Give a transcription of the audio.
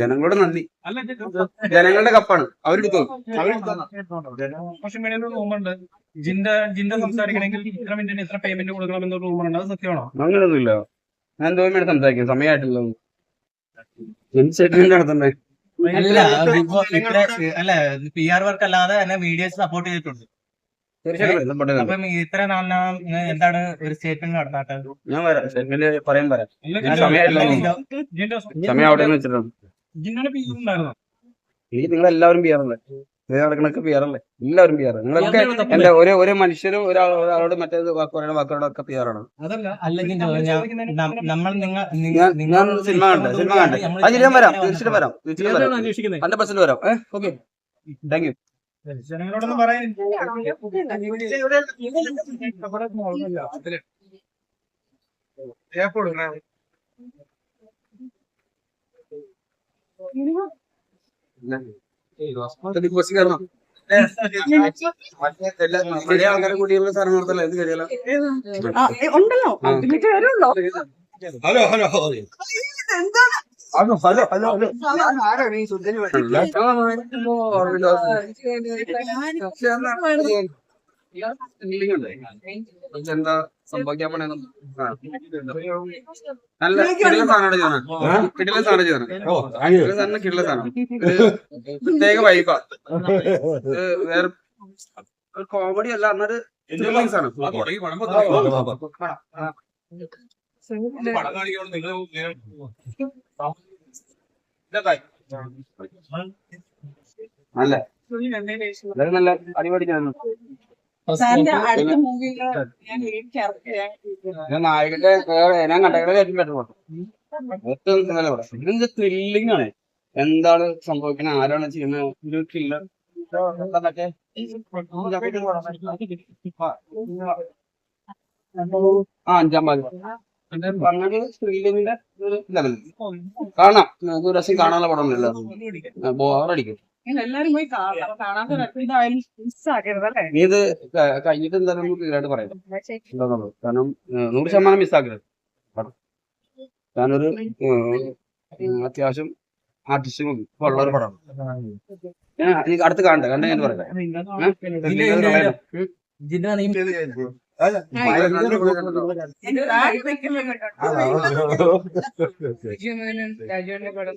ജനങ്ങളുടെ നന്ദി. ജനങ്ങളുടെ കപ്പാണ്. അവരെടുത്തു സോഷ്യൽ മീഡിയയിൽ ഒരു റൂമുണ്ട് ജിന്റെ ജിന്റെ സംസാരിക്കണമെങ്കിൽ ഇത്ര മിനിറ്റിന് ഇത്ര പേയ്മെന്റ് കൊടുക്കണം എന്നൊരു റൂമുണ്ട് അത് സത്യമാണോ? അങ്ങനെയൊന്നുമില്ല. ഞാൻ എന്തോ വേണ്ടി സംസാരിക്കും. സമയമായിട്ടില്ല എന്ത് സെറ്റിൽമെന്റ് നടത്തണ്ടേ അല്ല പി ആർ വർക്ക് അല്ലാതെ തന്നെ സപ്പോർട്ട് ചെയ്തിട്ടുണ്ട്. അപ്പം ഇത്ര നാളിനാം എന്താണ് ഒരു സ്റ്റേറ്റ്മെന്റ് ഞാൻ വരാം. സെറ്റിൽമെന്റ് പറയാൻ വരാം. സമയം അവിടെ വെച്ചിട്ടുണ്ട് വെച്ചിട്ടാണ്. ഈ നിങ്ങൾ എല്ലാവരും പിയാറല്ലേ നടക്കണൊക്കെ പിയാറല്ലേ എല്ലാവരും പിയാറ് നിങ്ങളൊക്കെ എന്റെ ഒരു ഒരു മനുഷ്യരും ഒരാൾ ഒരാളോട് മറ്റേത് വാക്ക് പറയുന്ന ഒക്കെ പിയാറാണ് അതല്ല അല്ലെങ്കിൽ ചോദിക്കുന്നതിന് നമ്മൾ നിങ്ങൾ സിനിമ കണ്ട സിനിമ കണ്ട. അത് ഞാൻ വരാം തീർച്ചയായിട്ടും വരാം തീർച്ചയായിട്ടും വരാം. ഹൺഡ്രഡ് പെർസെന്റ് വരാം. ഓക്കെ. താങ്ക് യു ജനങ്ങളോടൊന്നും പറയാൻ ബിഗ് ബോസ് കയറണം? ആൾക്കാരെ കൂടിയുള്ള സാധനം നടത്തല്ല? എന്ത് ഏ, ഉണ്ടല്ലോ. വരുമല്ലോ hello hello hello. Hello hello hello ആരാണ് ഈ സുന്ദരി എന്താ സംഭവിക്കാൻ പോണേ നല്ല സാധനമാണ് സാധനം സാധനം സാധനം. ഒരു പ്രത്യേക വൈബാ വേറെ കോമഡി അല്ല എന്നൊരു നല്ല. അടിപൊളി സാറിന്റെ അടുത്ത മൂവിയിൽ ഞാൻ ക്യാരക്ടർ നായകന്റെ വേറെ ഞാൻ കണ്ടകളെ ഏറ്റവും ബെറ്റർ പടം ഏറ്റവും നല്ല ത്രില്ലിംഗ് ആണ്. എന്താണ് സംഭവിക്കുന്നത്? ആരാണ് ചെയ്യുന്നത്? ഒരു കില്ലർ മറ്റേ? ആ അഞ്ചാം ത്രില്ലിങ്ങിന്റെ ഒരു ലെവൽ കാണാം. നമുക്ക് ഒരു രസം കാണാനുള്ള പടമൊന്നുമില്ല ബോറടിക്കും എല്ലാരും പോയി കാണാം അപ്പൊ കാണാത്ത എന്തായാലും മിസ്സാക്കരുത് അല്ലേ? നീ ഇത് കഴിഞ്ഞിട്ട് എന്തായാലും ആയിട്ട് പറയാം. എന്താന്നുള്ളത്. കാരണം നൂറ് ശതമാനം മിസ്സാക്കരുത് ഞാനൊരു അത്യാവശ്യം ആർട്ടിസ്റ്റും ഉള്ള ഒരു പടമാണ് അടുത്ത് കാണണ്ടേ കണ്ട ഞാൻ പറയാം? രാജുവിന്റെ പടം